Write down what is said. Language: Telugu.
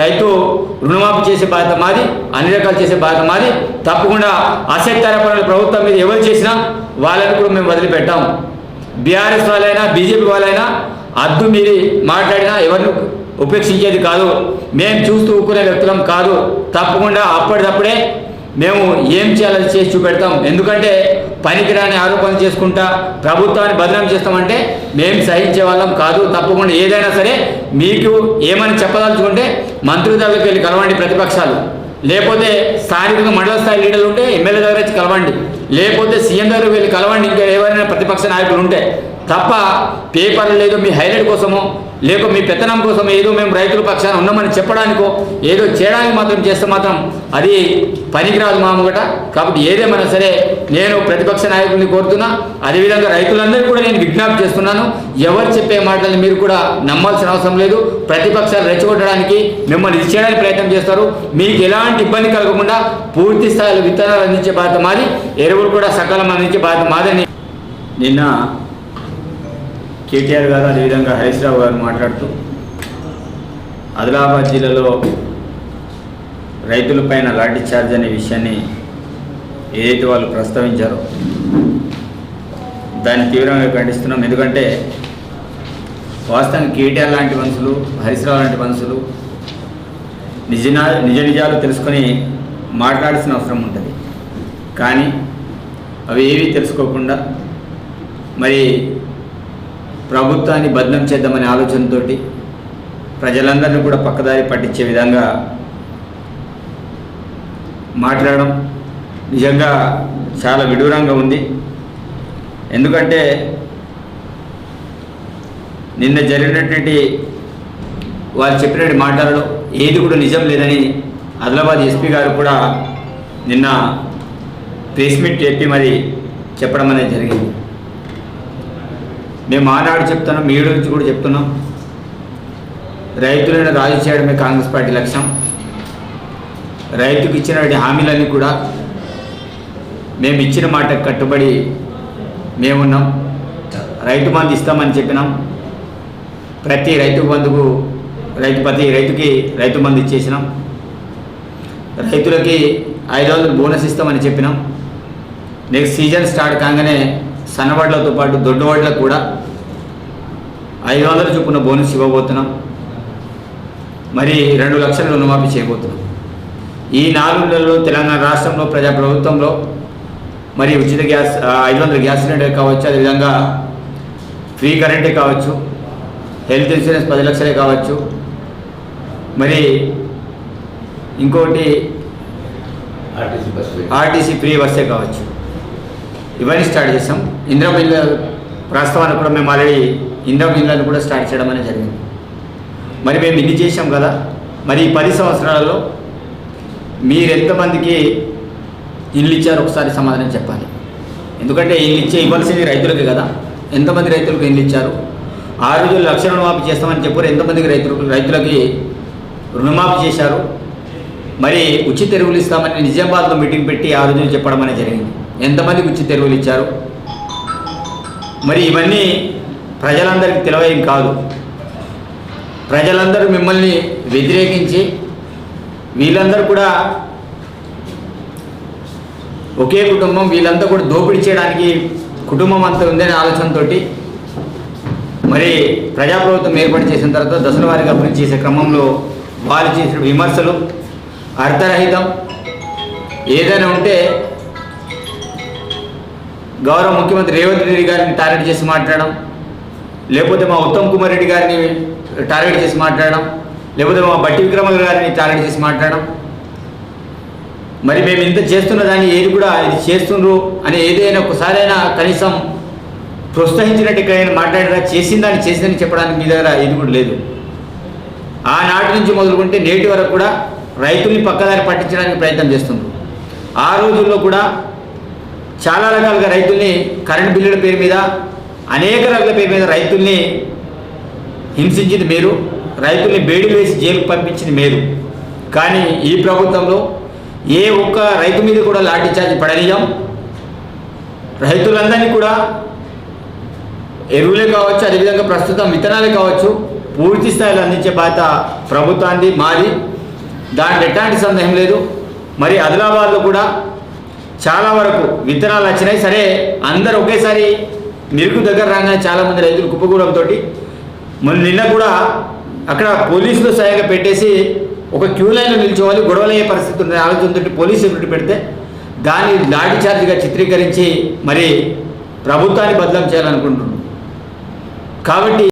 రైతు రుణమాఫీ చేసే బాధ్యత మాది అన్ని రకాలు చేసే బాధ్యత మాది. తప్పకుండా అసెట్ ఆరోపణలు ప్రభుత్వం మీద ఎవరు చేసినా వాళ్ళని కూడా మేము వదిలిపెట్టాం. బీఆర్ఎస్ వాళ్ళైనా బీజేపీ వాళ్ళైనా అద్దు మీరి మాట్లాడినా ఎవరిని ఉపేక్షించేది కాదు. మేము చూస్తూ ఊరుకునే వ్యక్తులం కాదు. తప్పకుండా అప్పటిదప్పుడే మేము ఏం చేయాలని చేసి చూపెడతాం. ఎందుకంటే పనికిరాని ఆరోపణలు చేసుకుంటా ప్రభుత్వాన్ని బదనాం చేస్తామంటే మేము సహించే వాళ్ళం కాదు. తప్పకుండా ఏదైనా సరే మీకు ఏమని చెప్పదలుచుకుంటే మంత్రి దగ్గరికి వెళ్ళి కలవండి ప్రతిపక్షాలు. లేకపోతే స్థానికంగా మండల స్థాయి లీడర్లు ఉంటే ఎమ్మెల్యే దగ్గర వచ్చి కలవండి. లేకపోతే సీఎం దగ్గర వెళ్ళి కలవండి. ఇంకా ఎవరైనా ప్రతిపక్ష నాయకులు ఉంటే తప్ప పేపర్లు లేదో మీ హైలైట్ కోసమో లేక మీ పెత్తనం కోసం ఏదో మేము రైతుల పక్షాన ఉన్నామని చెప్పడానికో ఏదో చేయడానికి మాత్రం చేస్తే మాత్రం అది పనికిరాదు మామూగట కాబట్టి ఏదేమైనా సరే నేను ప్రతిపక్ష నాయకుడిని కోరుతున్నా. అదేవిధంగా రైతులందరూ కూడా నేను విజ్ఞప్తి చేస్తున్నాను. ఎవరు చెప్పే మాటలు మీరు కూడా నమ్మాల్సిన అవసరం లేదు. ప్రతిపక్షాలు రెచ్చగొట్టడానికి మిమ్మల్ని ఇది చేయడానికి ప్రయత్నం చేస్తారు. మీకు ఎలాంటి ఇబ్బంది కలగకుండా పూర్తి స్థాయిలో విత్తనాలు అందించే బాధ్యత మాది. ఎరువులు కూడా సకాలం అందించే బాధ్యత మాదని నిన్న కేటీఆర్ గారు అదేవిధంగా హరీష్ రావు గారు మాట్లాడుతూ ఆదిలాబాద్ జిల్లాలో రైతులపైన లాఠీ చార్జ్ అనే విషయాన్ని ఏదైతే వాళ్ళు ప్రస్తావించారో దాన్ని తీవ్రంగా ఖండిస్తున్నాం. ఎందుకంటే వాస్తవం కేటీఆర్ లాంటి మనుషులు హరీష్ రావు లాంటి మనుషులు నిజ నిజ నిజాలు తెలుసుకొని మాట్లాడాల్సిన అవసరం ఉంటుంది. కానీ అవి ఏవి తెలుసుకోకుండా మరి ప్రభుత్వాన్ని బదనం చేద్దామనే ఆలోచనతో ప్రజలందరినీ కూడా పక్కదారి పట్టించే విధంగా మాట్లాడడం నిజంగా చాలా విడూరంగా ఉంది. ఎందుకంటే నిన్న జరిగినటువంటి వాళ్ళు చెప్పినటువంటి మాటలలో ఏది కూడా నిజం లేదని ఆదిలాబాద్ ఎస్పీ గారు కూడా నిన్న ప్రెస్ మీట్ చెప్పి మరి చెప్పడం అనేది జరిగింది. మేము ఆనాడు చెప్తున్నాం మీ నుంచి కూడా చెప్తున్నాం. రైతులను రాజు చేయడమే కాంగ్రెస్ పార్టీ లక్ష్యం. రైతుకు ఇచ్చినటువంటి హామీలన్నీ కూడా మేము ఇచ్చిన మాట కట్టుబడి మేమున్నాం రైతు బంధు ఇస్తామని చెప్పినాం. ప్రతి రైతు బంధుకు రైతు ప్రతి రైతుకి రైతు బంధు ఇచ్చేసినాం. రైతులకి ఐదు వందలు బోనస్ ఇస్తామని చెప్పినాం. నెక్స్ట్ సీజన్ స్టార్ట్ కాగానే సన్నవడ్లతో పాటు దొడ్డవడ్లకు కూడా ఐదు వందల చొప్పున బోనస్ ఇవ్వబోతున్నాం. మరి రెండు లక్షల రుణమాఫీ చేయబోతున్నాం. ఈ నాలుగు నెలల్లో తెలంగాణ రాష్ట్రంలో ప్రజా ప్రభుత్వంలో మరి ఉచిత గ్యాస్ ఐదు వందల గ్యాస్ సిలిండర్ కావచ్చు అదేవిధంగా ఫ్రీ కరెంటే కావచ్చు హెల్త్ ఇన్సూరెన్స్ పది లక్షలే కావచ్చు. మరి ఇంకోటి ఆర్టీసీ ఫ్రీ బస్సే కావచ్చు. ఇవన్నీ స్టార్ట్ చేసాం. ఇందిరా మిల్ల ప్రస్తుతానికి కూడా మేము ఆల్రెడీ ఇందిరా మిల్లను కూడా స్టార్ట్ చేయడం అనేది జరిగింది. మరి మేము ఇన్ని చేసాం కదా మరి ఈ పది సంవత్సరాలలో మీరెంతమందికి ఇల్లు ఇచ్చారు ఒకసారి సమాధానం చెప్పాలి. ఎందుకంటే ఇల్లు ఇచ్చే ఇవ్వాల్సింది రైతులకి కదా. ఎంతమంది రైతులకు ఇల్లు ఇచ్చారు? ఆ రోజు లక్ష రుణమాఫీ చేస్తామని చెప్పారు. ఎంతమందికి రైతులకు రైతులకి రుణమాఫీ చేశారు? మరి ఉచిత ఎరువులు ఇస్తామని నిజామాబాద్లో మీటింగ్ పెట్టి ఆ రోజు చెప్పడం అనేది జరిగింది. ఎంతమందికి ఉచిత ఎరువులు ఇచ్చారు? మరి ఇవన్నీ ప్రజలందరికీ తెలివేం కాదు. ప్రజలందరూ మిమ్మల్ని వ్యతిరేకించి వీళ్ళందరూ కూడా ఒకే కుటుంబం వీళ్ళంతా కూడా దోపిడీ చేయడానికి కుటుంబం అంతా ఉందనే ఆలోచనతో మరి ప్రజాప్రభుత్వం ఏర్పాటు చేసిన తర్వాత దశల వారిగా పనిచేసే చేసే క్రమంలో వారు చేసిన విమర్శలు అర్థరహితం. ఏదైనా ఉంటే గౌరవ ముఖ్యమంత్రి రేవంత్ రెడ్డి గారిని టార్గెట్ చేసి మాట్లాడడం లేకపోతే మా ఉత్తమ్ కుమార్ రెడ్డి గారిని టార్గెట్ చేసి మాట్లాడడం లేకపోతే మా బట్టి విక్రమ గారిని టార్గెట్ చేసి మాట్లాడడం. మరి మేము ఇంత చేస్తున్న దాన్ని ఏది కూడా ఇది చేస్తుండ్రు అని ఏదైనా ఒకసారైనా కనీసం ప్రోత్సహించినట్టు ఎక్కడైనా మాట్లాడినా చేసిన చేసిందని చెప్పడానికి మీ దగ్గర ఇది కూడా లేదు. ఆనాటి నుంచి మొదలుకుంటే నేటి వరకు కూడా రైతుల్ని పక్కదారి పట్టించడానికి ప్రయత్నం చేస్తుండ్రు. ఆ రోజుల్లో కూడా చాలా రకాలుగా రైతుల్ని కరెంట్ బిల్లుల పేరు మీద అనేక రకాల పేరు మీద రైతుల్ని హింసించింది మీరు రైతుల్ని బేడీలు వేసి జైలుకు పంపించింది మీరు కానీ ఈ ప్రభుత్వంలో ఏ ఒక్క రైతు మీద కూడా లాఠీ చార్జ్ పడనీయం. రైతులందరినీ కూడా ఎరువులే కావచ్చు అదేవిధంగా ప్రస్తుతం విత్తనాలే కావచ్చు పూర్తి స్థాయిలో అందించే బాధ్యత ప్రభుత్వాన్ని మాది. దాంట్లో ఎట్లాంటి సందేహం లేదు. మరి ఆదిలాబాద్లో కూడా చాలా వరకు విత్తనాలు వచ్చినాయి సరే అందరు ఒకేసారి మిరుగు దగ్గర రాగానే చాలామంది రైతులు కుప్పకూడంతో మొన్న నిన్న కూడా అక్కడ పోలీసులు సహాయంగా పెట్టేసి ఒక క్యూ లైన్లో నిల్చోవాలి గొడవలయ్యే పరిస్థితి ఉంది. ఆలోచనతో పోలీస్ సెక్యూరిటీ పెడితే దాన్ని లాఠీ చార్జ్గా చిత్రీకరించి మరి ప్రభుత్వాన్ని బదలం చేయాలనుకుంటున్నాం. కాబట్టి